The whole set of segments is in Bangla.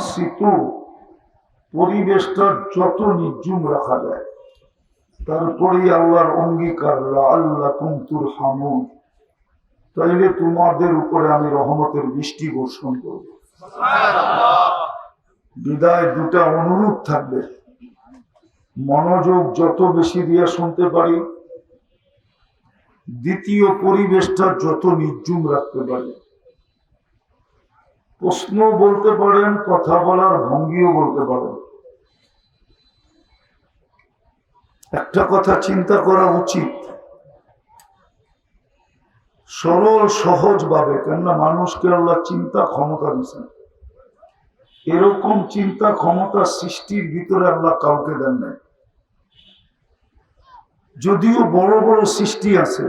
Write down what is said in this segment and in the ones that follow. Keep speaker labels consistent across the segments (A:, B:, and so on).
A: আনসিতু পরিবেশটা যত নির্জুম রাখা যায়, তারপরেই আল্লাহর অঙ্গীকার আল্লাহ কুমতুর হামুন তাইলে তোমাদের উপরে আমি রহমতের বৃষ্টি বর্ষণ করব। বিদায় দুটা অনুরোধ থাকবে। মনোযোগ যত বেশি দিয়ে শুনতে পারি, দ্বিতীয় পরিবেশটা যত নির্জুম রাখতে পারি। প্রশ্ন বলতে পারেন, কথা বলার ভঙ্গিও বলতে পারেন। একটা কথা চিন্তা করা উচিত। সরল সহজ ভাবে কেননা মানুষকে আল্লাহ চিন্তা ক্ষমতা দিচ্ছেন এরকম চিন্তা ক্ষমতা সৃষ্টির ভিতরে আল্লাহ কাউকে দেন নাই। যদিও বড় বড় সৃষ্টি আছে,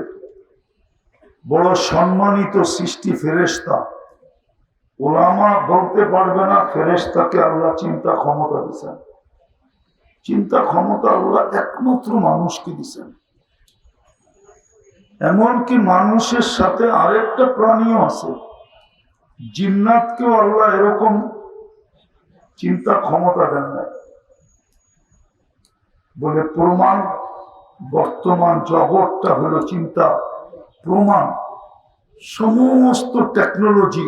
A: বড় সম্মানিত সৃষ্টি ফেরেস্তা ওলামা বলতে পারবে না ফেরেস্তাকে আল্লাহ চিন্তা ক্ষমতা দিচ্ছেন চিন্তা ক্ষমতা আল্লাহ একমাত্র মানুষকে দিচ্ছেন এমনকি মানুষের সাথে আরেকটা প্রাণীও আছে। জিন্নাতকেও আল্লাহ এরকম চিন্তা ক্ষমতা দেন না বলে প্রমাণ, বর্তমান জগৎটা হলো চিন্তা, প্রমাণ। সমস্ত টেকনোলজি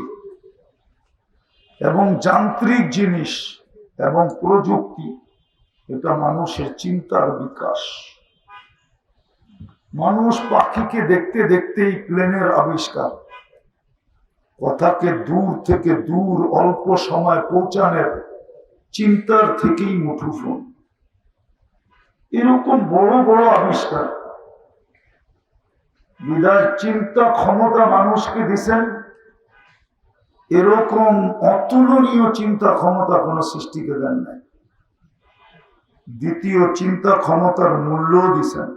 A: এবং যান্ত্রিক জিনিস এবং প্রযুক্তি, এটা মানুষের চিন্তার বিকাশ। মানুষ পাখিকে দেখতে দেখতেই প্লেনের আবিষ্কার। কথাকে দূর থেকে দূর, অল্প সময় পৌঁছানোর চিন্তার থেকেই মুঠোফোন। এরকম বড় বড় আবিষ্কার। বিদায় চিন্তা ক্ষমতা মানুষকে দিছেন। এরকম অতুলনীয় চিন্তা ক্ষমতা কোন সৃষ্টিকে দেন নাই। দ্বিতীয় চিন্তা ক্ষমতার মূল্য দিছেন।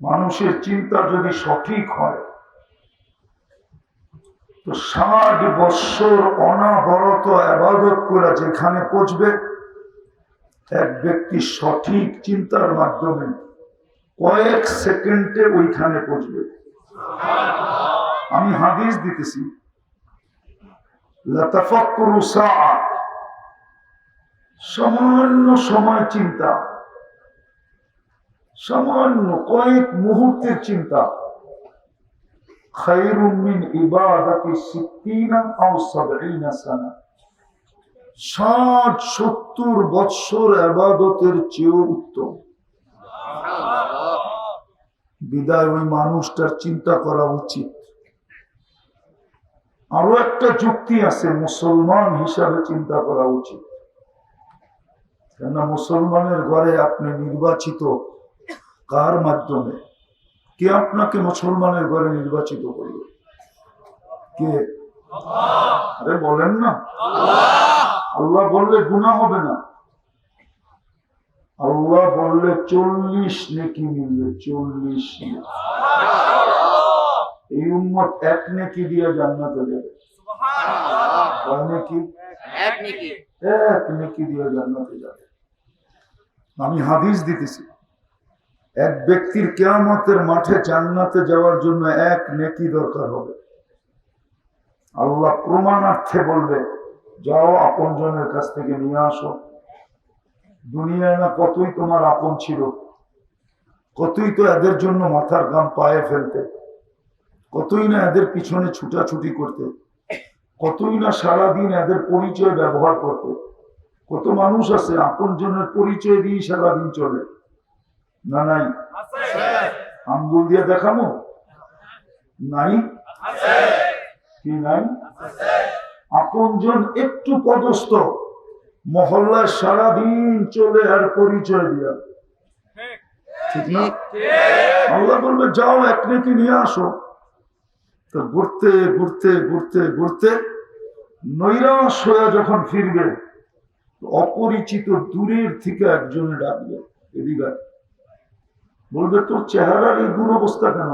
A: মানুষের চিন্তা যদি সঠিক হয়, তো ষাট বৎসর অনাবরত আবাদত করে যেখানে পৌঁছবে, এক ব্যক্তি সঠিক চিন্তার মাধ্যমে কয়েক সেকেন্ডে ওইখানে পৌঁছবে। আমি হাদিস দিতেছি সামান্য সময় চিন্তা। সামান্য কয়েক মুহূর্তের চিন্তা। মিন সাবঈনা সানা। ষাট, সত্তর বৎসর বিদায় ওই মানুষটার চিন্তা করা উচিত। আরও একটা যুক্তি আছে মুসলমান হিসাবে চিন্তা করা উচিত। কেননা মুসলমানের ঘরে আপনি নির্বাচিত কার মাধ্যমে? কে আপনাকে মুসলমানের ঘরে নির্বাচিত করবে? কে? আরে বলেন না। আল্লাহ বললে গুণা হবে না। আল্লাহ বললে চল্লিশ নেকি মিলবে, চল্লিশ এই উম্মত এক নেকি দিয়ে জান্নাতে যাবে।
B: এক নেকি।
A: দিয়ে জান্নাতে যাবে। আমি হাদিস দিতেছি এক ব্যক্তির কেয়ামতের মাঠে জান্নাতে যাওয়ার জন্য এক নেকি দরকার হবে। আল্লাহ প্রমাণার্থে বলবে যাও আপন জনের কাছ থেকে নিয়ে আসো। দুনিয়ায় না কতই তোমার আপন ছিল কতই তো এদের জন্য মাথার গাম পায়ে ফেলতে। কতই না এদের পিছনে ছুটাছুটি করতে কতই না সারাদিন এদের পরিচয় ব্যবহার করতে। কত মানুষ আছে আপন জনের পরিচয় দিয়ে সারাদিন চলে। না নাই? আঙ্গুল দিয়ে দেখাবো? নাই? কি নাই? আপনজন একটু পদস্থ মহল্লায় সারাদিন চলে আর পরিচয় দিয়া। ঠিক না? আল্লাহ বলবে যাও এক নেকি নিয়ে আসো। তো ঘুরতে ঘুরতে ঘুরতে ঘুরতে নৈরাশ হয়ে যখন ফিরবে, অপরিচিত দূরের থেকে একজনে ডাকবে, এদিকে বলবে, তোর চেহারার এই দুরবস্থা কেন?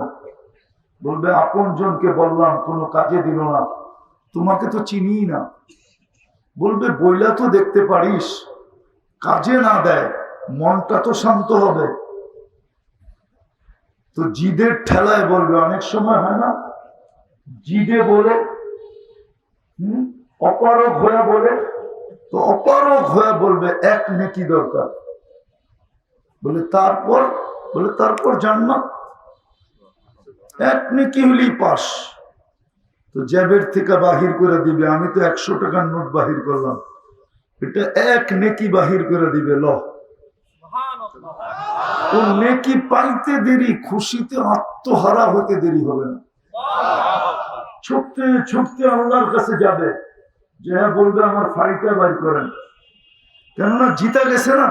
A: বলবে আপন জনকে বললাম, কোনো কাজে দিল না, তোমাকে তো চিনি না। বলবে, বইলা তো দেখতে পারিস, কাজে না দেয়, মনটা তো শান্ত হবে। তো জিদের ঠেলায় বলবে, অনেক সময় হয় না জিদে বলে অপারক হয়ে বলে, তো অপারক হয়ে বলবে, এক নেকি দরকার। বলে, তারপর? বলে, তারপর জান্নাত। এক নেকি হলেই পাস। তো জ্যাবের থেকে বাহির করে দিবে। আমি তো একশো টাকার নোট বাহির করলাম। এটা এক নেকি বাহির করে দিবে, ল। নেকি পাইতে দেরি, খুশিতে আত্মহারা হতে দেরি হবে না। ছুটতে ছুটতে আল্লাহর কাছে যাবে। যে হ্যাঁ বলবে আমার ফাইলটা বাইর করেন। কেননা জিতা গেছে না।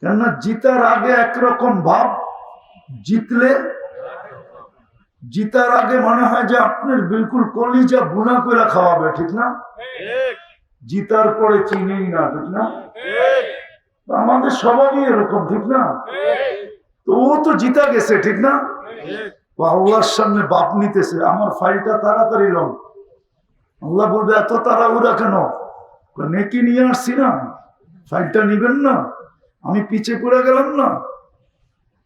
A: কেননা জিতার আগে একরকম ভাব জিতলে জিতার আগে মনে হয় যে আপনার বিলকুল কলিজা বুনা করে খাওয়াবে ঠিক না? জিতার পরে চিনেই না ঠিক না? আমাদের স্বভাবই এরকম ঠিক না? তো ও তো জিতা গেছে ঠিক না? আল্লাহর সামনে বাপ নিতেছে, আমার ফাইলটা তাড়াতাড়ি লং আল্লাহ বলবে, এত তাড়াহুড়া কেন? নেকি নিয়ে আসছি না। ফাইলটা নিবেন না। আমি পিছে পড়ে গেলাম না।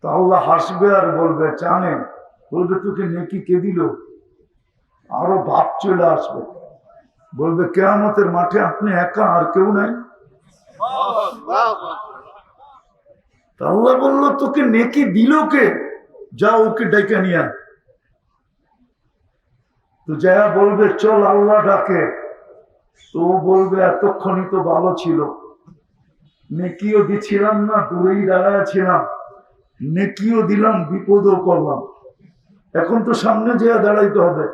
A: তো আল্লাহ হাসবে আর বলবে, জানে, বলবে, তোকে নেকি কে দিল? আরও ভাব চলে আসবে। বলবে, কেয়ামতের মাঠে আপনি একা আর কেউ নাই? তা আল্লাহ বলল, তোকে নেকি দিল কে? যা ওকে ডেকে নিয়ে। তো যা বলবে, চল আল্লাহ ডাকে। তো বলবে এতক্ষণই তো ভালো ছিল। নেকিও দিছিলাম না, দূরেই দাঁড়ায় ছিলাম। নেকিও দিলাম, বিপদও করলাম। এখন তো সামনে যে দাঁড়াইতে হবে।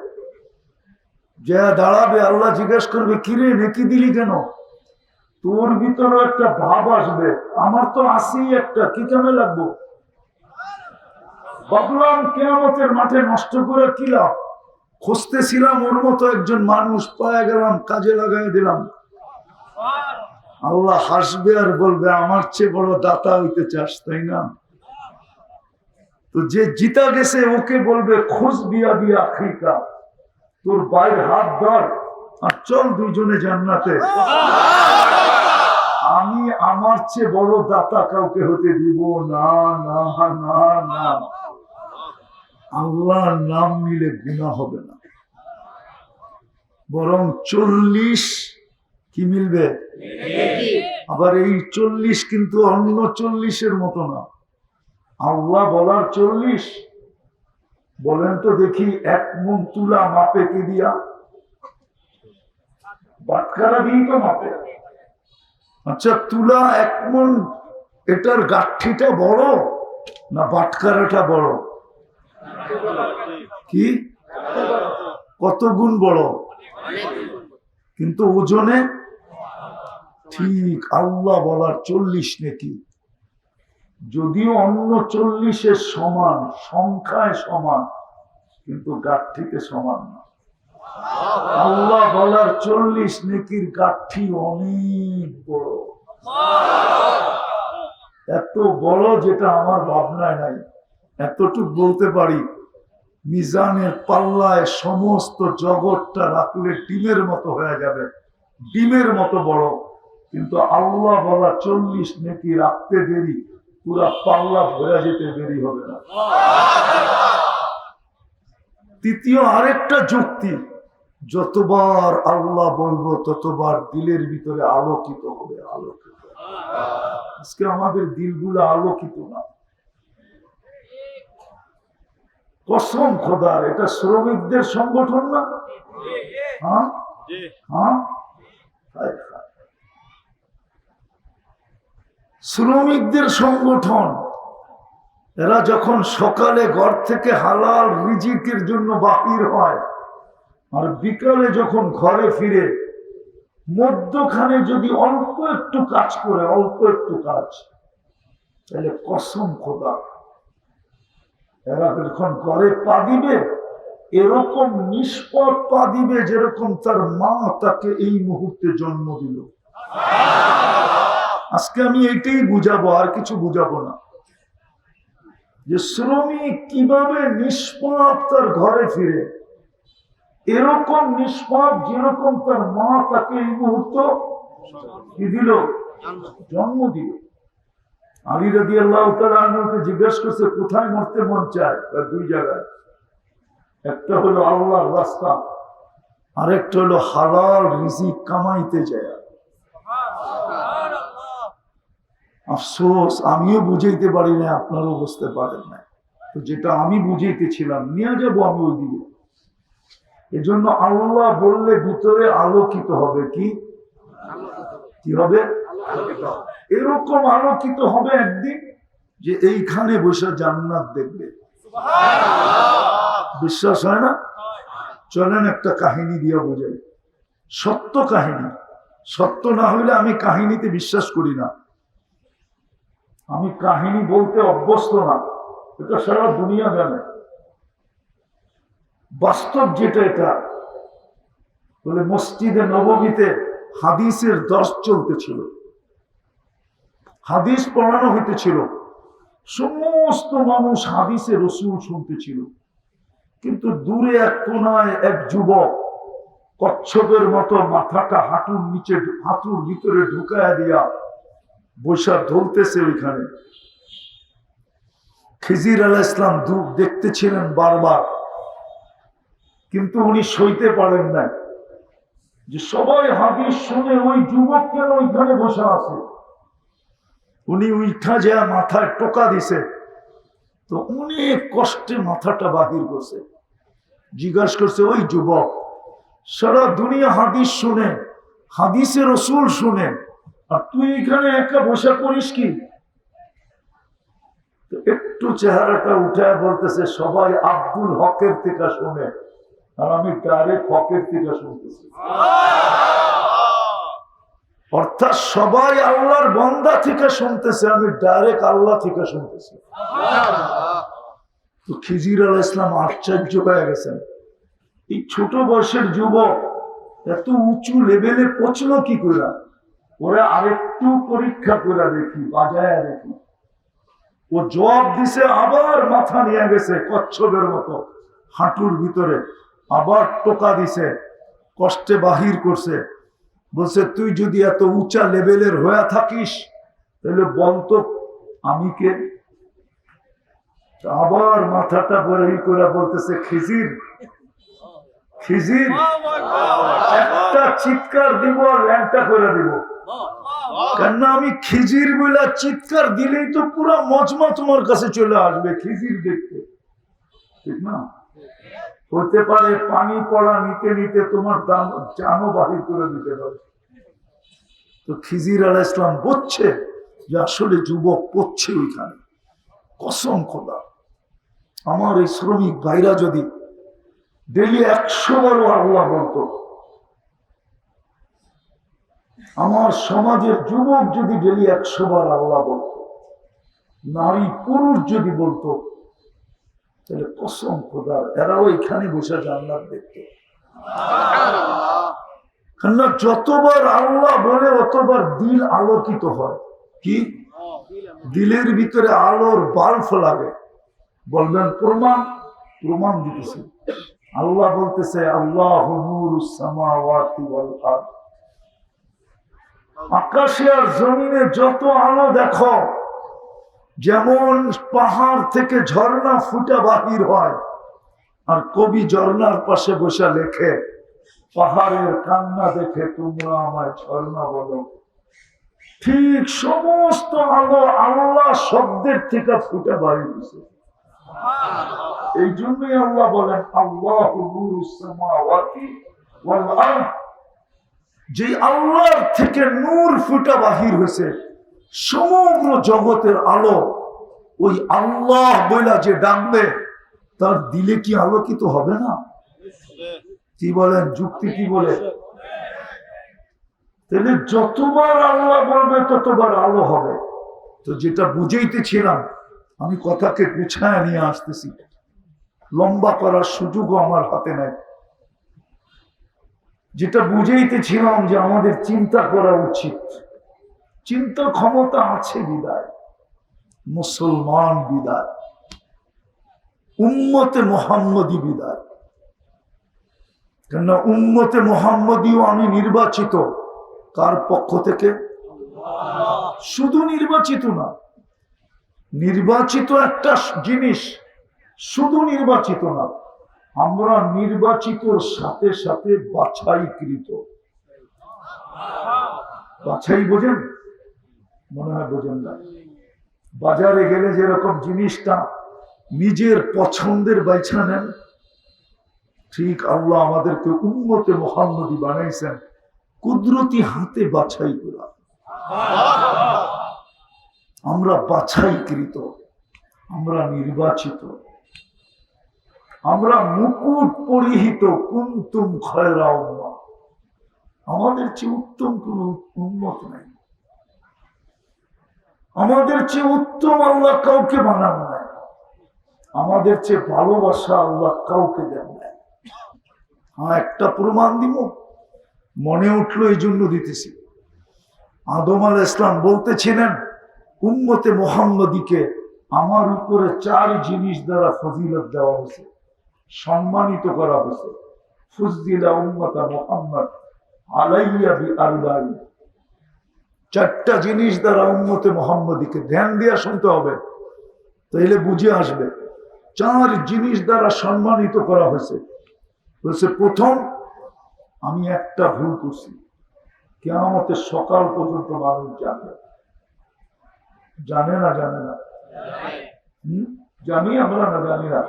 A: যে দাঁড়াবে, আল্লাহ জিজ্ঞেস করবে, কিরে, নেকি দিলি কেন? তোর ভিতরে একটা ভাব আসবে। আমার তো আসি একটা, কি কামে লাগবো? ভাবলাম কেয়ামতের মাঠে নষ্ট করে কি লাভ? খুঁজতেছিলাম, ওর মতো একজন মানুষ পায়ে গেলাম, কাজে লাগাই দিলাম। আল্লাহ হাসবে আর বলবে, আমার চেয়ে বড় দাতা হইতে চাস, তাই না? তো যে জিতা গেছে, ওকে বলবে, খোঁজ বিয়া দিয়া আখিকা তোর বাইর হাত ধর আর চল দুইজনে জান্নাতে। আমি আমার চেয়ে বড় দাতা কাউকে হতে দিব না না না না। আল্লাহর নাম নিলে গুণা হবে না। বরং চল্লিশ কি মিলবে? আবার এই চল্লিশ কিন্তু অন্য চল্লিশের মতো না। আল্লাহ বলার চল্লিশ। বলেন তো দেখি এক মন তুলা মাপে কি দিয়া? বাটকারা দিয়েই তো মাপে। আচ্ছা তুলা এক মন এটার গাঠিটা বড় না বাটকারাটা বড়? কি? কত গুণ বড়? কিন্তু ওজনে ঠিক আল্লাহ বলার চল্লিশ নেকি। যদিও অন্য চল্লিশের সমান, সংখ্যায় সমান, কিন্তু গাঠিতে সমান না। আল্লাহ বলার চল্লিশ নেকির গাঠি অনেক বড়। এত বড় যেটা আমার ভাবনায় নাই। এতটুক বলতে পারি মিজানের পাল্লায় সমস্ত জগৎটা রাখলে ডিমের মতো হয়ে যাবে। ডিমের মতো বড়। কিন্তু আল্লাহ বলা চল্লিশ নেকি রাখতে দেরি, পুরা পাল্লা ভরে যেতে দেরি হবে না। তৃতীয় আরেকটা যুক্তি, যতবার আল্লাহ বলব ততবার দিলের ভিতরে আলোকিত হবে, আলোকিত। আজকে আমাদের দিলগুলো আলোকিত না। কসম খোদার, এটা শ্রমিকদের সংগঠন না? হ্যাঁ? হ্যাঁ। শ্রমিকদের সংগঠন, এরা যখন সকালে ঘর থেকে হালাল রিজিকের জন্য বাহির হয়, আর বিকালে যখন ঘরে ফিরে, মধ্যখানে যদি অল্প একটু কাজ করে, অল্প একটু কাজ, তাহলে কসম খোদা এরা যখন পা দিবে, এরকম নিষ্পদ পা দিবে যেরকম তার মা তাকে এই মুহূর্তে জন্ম দিল। আজকে আমি এইটাই বুঝাবো, আর কিছু বুঝাবো না। যে শ্রমিক কীভাবে নিষ্পাপ তার ঘরে ফিরে? এরকম নিষ্পাপ যেরকম তার মা তাকে এই মুহূর্ত দিল? জন্ম দিল। আলী রাদি আল্লাহ তালকে জিজ্ঞেস করছে কোথায় মরতে মন চায়? দুই জায়গায়। একটা হলো আল্লাহর রাস্তা আরেকটা হলো হালাল রিজিক কামাইতে যায়। আফসোস আমিও বুঝাইতে পারি না আপনারও বুঝতে পারেন না তো যেটা আমি বুঝাইতেছিলাম নিয়ে যাব আমি ওই দিকে। এজন্য আল্লাহ বললে ভিতরে আলোকিত হবে কি? কি হবে এরকম আলোকিত হবে একদিন যে এইখানে বসে জান্নাত দেখবে। বিশ্বাস হয় না? চলেন একটা কাহিনী দিয়ে বোঝাই। সত্য কাহিনী। সত্য না হইলে আমি কাহিনীতে বিশ্বাস করি না। আমি কাহিনী বলতে অভ্যস্ত না। এটা সারা দুনিয়া জানে। বাস্তব যেটা এটা বলে মসজিদে নবমীতে হাদিসের দশ চলতেছিল। হাদিস পড়ানো হইতেছিল। সমস্ত মানুষ হাদিসে রসুল শুনতেছিল। কিন্তু দূরে এক কোনায় এক যুবক কচ্ছপের মতো মাথাটা হাঁটুর নিচে, হাঁটুর ভিতরে ঢুকায়া দিয়া বৈশা ধরতেছে ওইখানে। খিজির আলাহ ইসলাম দুঃখ দেখতেছিলেন বারবার, কিন্তু উনি সইতে পারেন না যে সবাই হাদিস শুনে ওই যুবক কেন ওইখানে বসে আছে? উনি উঠা যা মাথায় টোকা দিছে, তো অনেক কষ্টে মাথাটা বাহির করছে। জিজ্ঞাসা করছে, ওই যুবক, সারা দুনিয়া হাদিস শুনে হাদিসের রসুল শুনে, আর তুই এখানে একা বসে করিস কি? একটু চেহারাটা উঠে বলতেছে, সবাই আব্দুল হকের থেকে শুনে। আর আমি ডাইরেক্ট হকের থেকে শুনতেছি। অর্থাৎ সবাই আল্লাহর বন্দা থেকে শুনতেছে, আমি ডাইরেক্ট আল্লাহ থেকে শুনতেছি। তো খিজির আল ইসলাম আশ্চর্য হয়ে গেছেন। এই ছোট বয়সের যুবক এত উঁচু লেভেলে পৌঁছলো কি করে? ওরা আরেকটু পরীক্ষা করে দেখি, বাজায় দেখি। ও জবাব দিছে, আবার মাথা নিয়ে গেছে কচ্ছপের মতো হাঁটুর ভিতরে। আবার টোকা দিছে, কষ্টে বাহির করছে। বলছে, তুই যদি এত উঁচা লেভেলের হয়ে থাকিস, তাহলে বলতো আমি কে? আবার মাথাটা বড়ি করে বলতেছে, খিজির খিজির, একটা চিৎকার দিব আর ল্যাংটা করে দিব। কেননা আমি খিজির বলে চিৎকার দিলেই তো পুরো মজমা তোমার কাছে চলে আসবে, খিজির দেখতে। ঠিক না? হতে পারে পানি পড়া নিতে নিতে তোমার দাম জানো বাহির করে দিতে পারে। তো খিজির আল ইসলাম বলছে যে আসলে যুবক পড়ছে ওইখানে। কসম খোদা। আমার এই শ্রমিক ভাইরা যদি ডেলি একশো বারো আল্লাহ বলতো, আমার সমাজের যুবক যদি ডেলি একশো বার আল্লাহ বলতো, নারী পুরুষ যদি বলতো তাহলে কসম খোদার এরাও এখানে বসে জান্নাত দেখতো। যতবার আল্লাহ বলে, অতবার দিল আলোকিত হয়। কি? দিলের ভিতরে আলোর বাল্ব লাগে। বলবেন, প্রমাণ? প্রমাণ দিতেছে। আল্লাহ বলতেছে, আল্লাহ আকাশে আর জমিনে যত আলো দেখো যেমন পাহাড় থেকে ঝর্ণা ফুটা বাহির হয়, আর কবি ঝর্ণার পাশে বসে লেখে, পাহাড়ের কান্না দেখে তোমরা আমায় ঝর্ণা বলো। ঠিক সমস্ত আলো আল্লাহ শব্দের থেকে ফুটে বাড়ি দিছে এই জন্যই আল্লাহ বলেন, আল্লাহ যে আল্লাহর থেকে নূর ফুটা বাহির হয়েছে সমগ্র জগতের আলো ওই আল্লাহ বইলা যে ডাকবে, তার দিলে কি আলোকিত হবে না? কি বলেন, যুক্তি কি বলে? তাহলে যতবার আল্লাহ বলবে, ততবার আলো হবে। তো যেটা বুঝেইতেছিলাম, আমি কথাকে গুছায় নিয়ে আসতেছি। লম্বা করার সুযোগও আমার হাতে নেই। যেটা বুঝেইতেছিলাম যে আমাদের চিন্তা করা উচিত। চিন্তা ক্ষমতা আছে বিদায়। মুসলমান বিদায়। উম্মতে মোহাম্মদী বিদায়। কেননা উম্মতে মোহাম্মদীও আমি নির্বাচিত। কার পক্ষ থেকে? শুধু নির্বাচিত না। নির্বাচিত একটা জিনিস শুধু নির্বাচিত না। আমরা নির্বাচিতর সাথে সাথে বাছাইকৃত। বাছাই বোঝেন? মনে হয় বোঝেন না। বাজারে গেলে যেরকম জিনিসটা নিজের পছন্দের বাইছা নেন, ঠিক আল্লাহ আমাদেরকে উন্মতে মোহাম্মদী বানাইছেন, কুদরতি হাতে বাছাই করা। আমরা বাছাইকৃত, আমরা নির্বাচিত। আমরা মুকুট পরিহিত, কুন্তুম খয়রা। আমাদের চেয়ে উত্তম কোন উন্মত নাই। আমাদের চেয়ে উত্তম আল্লাহ কাউকে বানান নাই আমাদের চেয়ে ভালোবাসা আল্লাহ কাউকে দেন নাই হ্যাঁ একটা প্রমাণ দিব। মনে উঠল এই জন্য দিতেছি। আদম আল ইসলাম বলতেছিলেন, উম্মতে মোহাম্মদীকে আমার উপরে চার জিনিস দ্বারা ফজিলত দেওয়া হয়েছে। সম্মানিত করা হয়েছে। ফুজদিলা উম্মতা মোহাম্মদ আলাইয়া বি আরবাই চারটা জিনিস দ্বারা উম্মতে মোহাম্মদীকে ধ্যান দিয়া শুনতে হবে, তাইলে বুঝে আসবে চার জিনিস দ্বারা সম্মানিত করা হয়েছে। বলছে, প্রথম, আমি একটা ভুল করছি। কেমতের সকাল পর্যন্ত মানুষ জানে। জানে না জানে না? জানি আমরা না জানি না।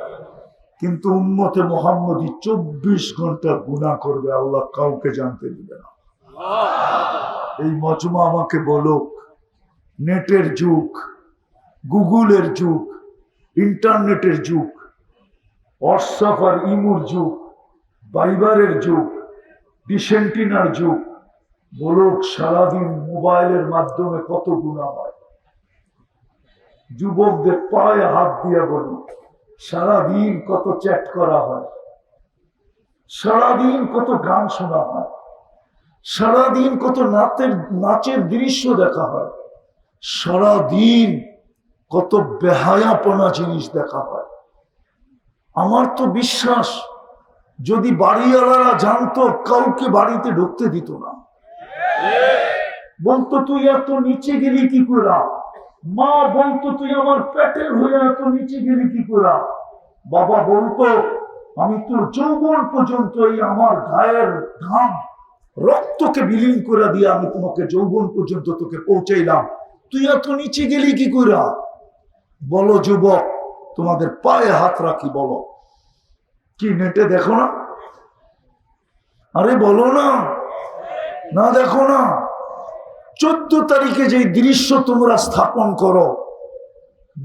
A: কিন্তু উম্মতে মোহাম্মদী চব্বিশ ঘণ্টা গুণা করবে, আল্লাহ কাউকে জানতে দিবে না। এই মজমা আমাকে বলুক, নেটের যুগ, গুগলের যুগ, ইন্টারনেটের যুগ হোয়াটসঅ্যাপ আর ইমুর যুগ, বাইবারের যুগ, ডিসেন্টিনার যুগ, বলুক সারাদিন মোবাইলের মাধ্যমে কত গুণা হয় যুবকদের পায়ে হাত দিয়ে বলুন সারাদিন কত চ্যাট করা হয়, সারাদিন কত গান শোনা হয়। সারাদিন কত নাচের নাচের দৃশ্য দেখা হয়। সারাদিন কত বেহায়াপনা জিনিস দেখা হয়। আমার তো বিশ্বাস, যদি বাড়িওয়ালারা জানতো, কাউকে বাড়িতে ঢুকতে দিত না। বলতো তুই এত নিচে গেলি কি করে? মা বলতো তুই আমার পেটের হয়ে এত নিচে গেলি কি করে? বাবা বলতো আমি তোর যৌবন পর্যন্ত এই আমার গায়ের ঘাম রক্তকে বিলীন করে দিয়ে আমি তোমাকে যৌবন পর্যন্ত তোকে পৌঁছাইলাম। তুই এত নিচে গেলি কি কইরা? বলো যুবক, তোমাদের পায়ে হাত রাখি, বলো। কি নেটে দেখো না? আরে বলো না। না দেখো না। চোদ্দ তারিখে যে দৃশ্য তোমরা স্থাপন করো,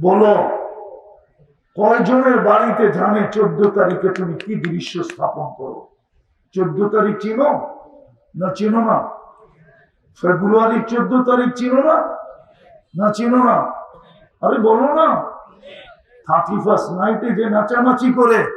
A: বলো, কয়জনের বাড়িতে জানে চোদ্দ তারিখে তুমি কি দৃশ্য স্থাপন করো? চোদ্দ তারিখ চিনো? না চিনো না? ফেব্রুয়ারির চোদ্দ তারিখ চিনো না? না চিনো না? আরে বলো না। থার্টি ফার্স্ট নাইটে যে নাচানাচি করে